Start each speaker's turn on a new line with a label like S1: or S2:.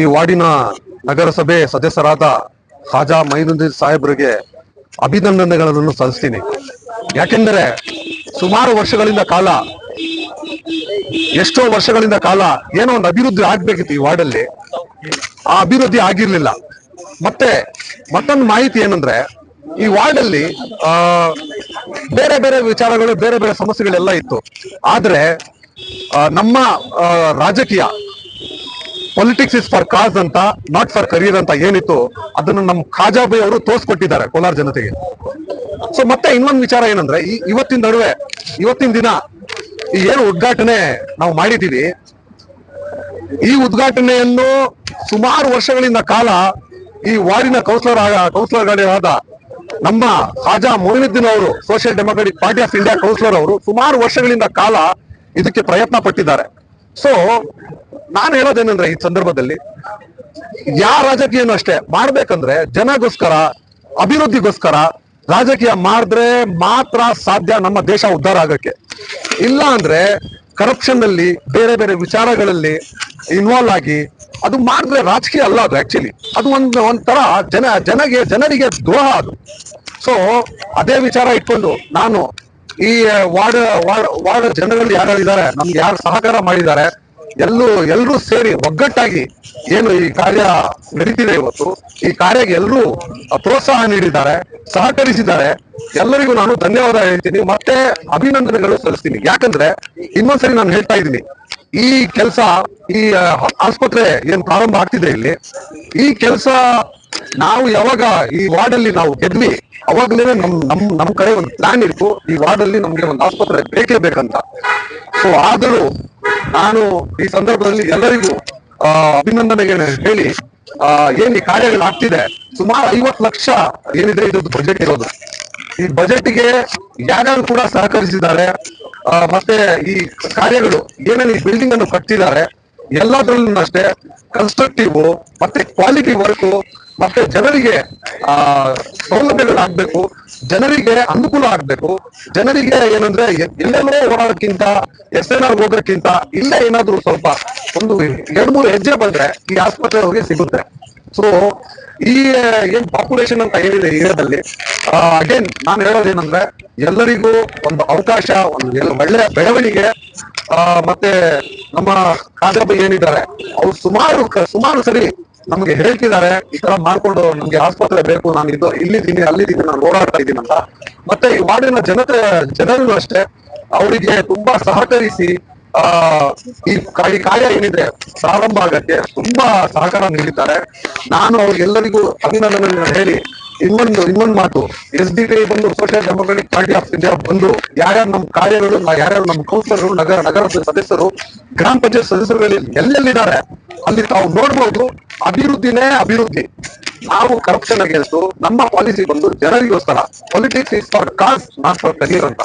S1: ಈ ವಾರ್ಡಿನ ನಗರಸಭೆ ಸದಸ್ಯರಾದ ಖಾಜಾ ಮೈನುದ್ದೀನ್ ಸಾಹೇಬ್ರಿಗೆ ಅಭಿನಂದನೆಗಳನ್ನು ಸಲ್ಲಿಸ್ತೀನಿ. ಯಾಕೆಂದರೆ ಸುಮಾರು ವರ್ಷಗಳಿಂದ ಕಾಲ, ಎಷ್ಟೋ ವರ್ಷಗಳಿಂದ ಕಾಲ ಏನೋ ಒಂದು ಅಭಿವೃದ್ಧಿ ಆಗ್ಬೇಕಿತ್ತು ಈ ವಾರ್ಡಲ್ಲಿ. ಆ ಅಭಿವೃದ್ಧಿ ಆಗಿರ್ಲಿಲ್ಲ. ಮತ್ತೆ ಮತ್ತೊಂದು ಮಾಹಿತಿ ಏನಂದ್ರೆ, ಈ ವಾರ್ಡಲ್ಲಿ, ಆ, ಬೇರೆ ಬೇರೆ ವಿಚಾರಗಳು, ಬೇರೆ ಬೇರೆ ಸಮಸ್ಯೆಗಳೆಲ್ಲ ಇತ್ತು. ಆದ್ರೆ ನಮ್ಮ ರಾಜಕೀಯ ಪೊಲಿಟಿಕ್ಸ್ ಇಸ್ ಫಾರ್ ಕಾಸ್ ಅಂತ ನಾಟ್ ಫಾರ್ ಕರಿಯರ್ ಅಂತ ಏನಿತ್ತು, ಅದನ್ನು ನಮ್ಮ ಖಾಜಾಬೈ ಅವರು ತೋರಿಸ್ಕೊಟ್ಟಿದ್ದಾರೆ ಕೋಲಾರ ಜನತೆಗೆ. ಸೊ ಮತ್ತೆ ಇನ್ನೊಂದು ವಿಚಾರ ಏನಂದ್ರೆ, ಈ ಇವತ್ತಿನ ನಡುವೆ, ಇವತ್ತಿನ ದಿನ ಈ ಏನು ಉದ್ಘಾಟನೆ ನಾವು ಮಾಡಿದೀವಿ ಈ ಉದ್ಘಾಟನೆಯನ್ನು ಸುಮಾರು ವರ್ಷಗಳಿಂದ ಕಾಲ ಈ ವಾರ್ಡಿನ ಕೌನ್ಸಿಲರ್ ಆದ ನಮ್ಮ ಖಾಜಾ ಮೊಯಿನುದ್ದೀನ್ ಅವರು Social Democratic Party of India councillor ಅವರು ಸುಮಾರು ವರ್ಷಗಳಿಂದ ಕಾಲ ಇದಕ್ಕೆ ಪ್ರಯತ್ನ ಪಟ್ಟಿದ್ದಾರೆ. ಸೊ ನಾನು ಹೇಳೋದೇನಂದ್ರೆ ಈ ಸಂದರ್ಭದಲ್ಲಿ ಯಾವ ರಾಜಕೀಯನೂ ಅಷ್ಟೇ ಮಾಡ್ಬೇಕಂದ್ರೆ ಜನಗೋಸ್ಕರ, ಅಭಿವೃದ್ಧಿಗೋಸ್ಕರ ರಾಜಕೀಯ ಮಾಡಿದ್ರೆ ಮಾತ್ರ ಸಾಧ್ಯ ನಮ್ಮ ದೇಶ ಉದ್ಧಾರ ಆಗಕ್ಕೆ. ಇಲ್ಲ ಅಂದ್ರೆ ಕರಪ್ಷನ್ ಅಲ್ಲಿ ಬೇರೆ ಬೇರೆ ವಿಚಾರಗಳಲ್ಲಿ ಇನ್ವಾಲ್ವ್ ಆಗಿ ಅದು ಮಾಡಿದ್ರೆ ರಾಜಕೀಯ ಅಲ್ಲ ಅದು ಆಕ್ಚುಲಿ ಅದು ಒಂದು ಒಂಥರ ಜನ, ಜನಗೆ, ಜನರಿಗೆ ದ್ರೋಹ ಅದು. ಸೊ ಅದೇ ವಿಚಾರ ಇಟ್ಕೊಂಡು ನಾನು ಈ ವಾರ್ಡ್ ವಾರ್ಡ್ ವಾರ್ಡ್ ಜನಗಳು ಯಾರು ಇದ್ದಾರೆ, ನಮ್ಗೆ ಯಾರು ಸಹಕಾರ ಮಾಡಿದ್ದಾರೆ ಎಲ್ಲೂ, ಎಲ್ಲರೂ ಸೇರಿ ಒಗ್ಗಟ್ಟಾಗಿ ಏನು ಈ ಕಾರ್ಯ ನಡೀತಿದೆ ಇವತ್ತು, ಈ ಕಾರ್ಯಕ್ಕೆ ಎಲ್ಲರೂ ಪ್ರೋತ್ಸಾಹ ನೀಡಿದ್ದಾರೆ, ಸಹಕರಿಸಿದ್ದಾರೆ. ಎಲ್ಲರಿಗೂ ನಾನು ಧನ್ಯವಾದ ಹೇಳ್ತೀನಿ. ಮತ್ತೆ ಅಭಿನಂದನೆಗಳು ಸಲ್ಲಿಸ್ತೀನಿ. ಯಾಕಂದ್ರೆ ಇನ್ನೊಂದ್ಸರಿ ನಾನು ಹೇಳ್ತಾ ಇದ್ದೀನಿ. ಈ ಕೆಲಸ, ಈ ಆಸ್ಪತ್ರೆ ಏನ್ ಪ್ರಾರಂಭ ಆಗ್ತಿದೆ ಇಲ್ಲಿ, ಈ ಕೆಲಸ ನಾವು ಯಾವಾಗ ಈ ವಾರ್ಡ್ ಅಲ್ಲಿ ನಾವು ಗೆದ್ವಿ ಅವಾಗ್ಲೇ ನಮ್ ನಮ್ ನಮ್ ಕಡೆ ಒಂದು ಪ್ಲಾನ್ ಇತ್ತು. ಈ ವಾರ್ಡ್ ಅಲ್ಲಿ ನಮ್ಗೆ ಒಂದು ಆಸ್ಪತ್ರೆ ಬೇಕೇ ಬೇಕಂತ. ಸೊ ಆದರೂ ನಾನು ಈ ಸಂದರ್ಭದಲ್ಲಿ ಎಲ್ಲರಿಗೂ ಅಭಿನಂದನೆಗೆ ಹೇಳಿ ಆ, ಏನ್ ಈ ಕಾರ್ಯಗಳು ಆಗ್ತಿದೆ. ಸುಮಾರು ಐವತ್ತು ಲಕ್ಷ ಏನಿದೆ ಇದು ಬಜೆಟ್ ಇರೋದು. ಈ ಬಜೆಟ್ಗೆ ಯಾರ್ಯಾರು ಕೂಡ ಸಹಕರಿಸಿದ್ದಾರೆ. ಮತ್ತೆ ಈ ಕಾರ್ಯಗಳು ಏನೇನು ಈ ಬಿಲ್ಡಿಂಗ್ ಅನ್ನು ಕಟ್ಟಿದ್ದಾರೆ ಎಲ್ಲದರಲ್ಲೂ ಅಷ್ಟೇ ಕನ್ಸ್ಟ್ರಕ್ಟಿವ್ ಮತ್ತೆ ಕ್ವಾಲಿಟಿ ವರ್ಕ್ ಮತ್ತೆ ಜನರಿಗೆ ಆ ಸೌಲಭ್ಯಗಳಾಗ್ಬೇಕು ಜನರಿಗೆ ಅನುಕೂಲ ಆಗ್ಬೇಕು, ಜನರಿಗೆ ಏನಂದ್ರೆ ಎಲ್ಲೆಲ್ಲೇ ಓಡಾಡೋಕ್ಕಿಂತ ಎಸ್ ಎನ್ ಆರ್ ಹೋಗೋಕ್ಕಿಂತ ಇಲ್ಲೇ ಏನಾದ್ರು ಸ್ವಲ್ಪ ಒಂದು ಎರಡ್ ಮೂರು ಹೆಜ್ಜೆ ಬಂದ್ರೆ ಈ ಆಸ್ಪತ್ರೆ ಹೋಗಿ ಸಿಗುತ್ತೆ. ಸೊ ಈ ಏನ್ ಪಾಪ್ಯುಲೇಷನ್ ಅಂತ ಏನಿದೆ ಏರಿಯಾದಲ್ಲಿ ಅಗೇನ್ ನಾನು ಹೇಳೋದೇನಂದ್ರೆ ಎಲ್ಲರಿಗೂ ಒಂದು ಅವಕಾಶ, ಒಂದು ಒಳ್ಳೆ ಬೆಳವಣಿಗೆ ಮತ್ತೆ ನಮ್ಮ ಕಾದಬ್ಬ ಏನಿದ್ದಾರೆ, ಅವ್ರು ಸುಮಾರು ಸುಮಾರು ಸರಿ ನಮಗೆ ಹೇಳ್ತಿದ್ದಾರೆ, ಈ ತರ ಮಾಡ್ಕೊಂಡು ನಮ್ಗೆ ಆಸ್ಪತ್ರೆ ಬೇಕು, ನಾನು ಇದು ಇಲ್ಲಿದ್ದೀನಿ ಅಲ್ಲಿದ್ದೀನಿ ನಾನು ಓಡಾಡ್ತಾ ಇದ್ದೀನಿ ಅಂತ. ಮತ್ತೆ ಈ ವಾರ್ಡಿನ ಜನತೆ, ಜನರು ಅಷ್ಟೇ, ಅವರಿಗೆ ತುಂಬಾ ಸಹಕರಿಸಿ, ಆ, ಈ ಕಾರ್ಯ ಏನಿದೆ, ಪ್ರಾರಂಭ ಆಗಕ್ಕೆ ತುಂಬಾ ಸಹಕಾರ ನೀಡಿದ್ದಾರೆ. ನಾನು ಅವ್ರಿಗೆಲ್ಲರಿಗೂ ಅಭಿನಂದನೆ ಹೇಳಿ ಇನ್ನೊಂದು ಇನ್ನೊಂದು ಮಾತು. ಎಸ್ ಡಿ ಪಿ ಬಂದು Social Democratic Party of India ಬಂದು ಯಾರ್ಯಾರು ನಮ್ಮ ಕಾರ್ಯಗಳು ಯಾರ್ಯಾರು ನಮ್ಮ ಕೌನ್ಸಿಲರ್ಗಳು ನಗರ, ನಗರದ ಸದಸ್ಯರು, ಗ್ರಾಮ ಪಂಚಾಯತ್ ಸದಸ್ಯರುಗಳಲ್ಲಿ ಎಲ್ಲೆಲ್ಲಿದ್ದಾರೆ ಅಲ್ಲಿ ತಾವು ನೋಡ್ಬೋದು ಅಭಿವೃದ್ಧಿನೇ ಅಭಿವೃದ್ಧಿ. ನಾವು ಕರಪ್ಷನ್ ಅಗೇನ್ಸ್ಟ್ ನಮ್ಮ ಪಾಲಿಸಿ ಬಂದು ಜನರಿಗೋಸ್ಕರ. Politics is for cause not for career ಅಂತ.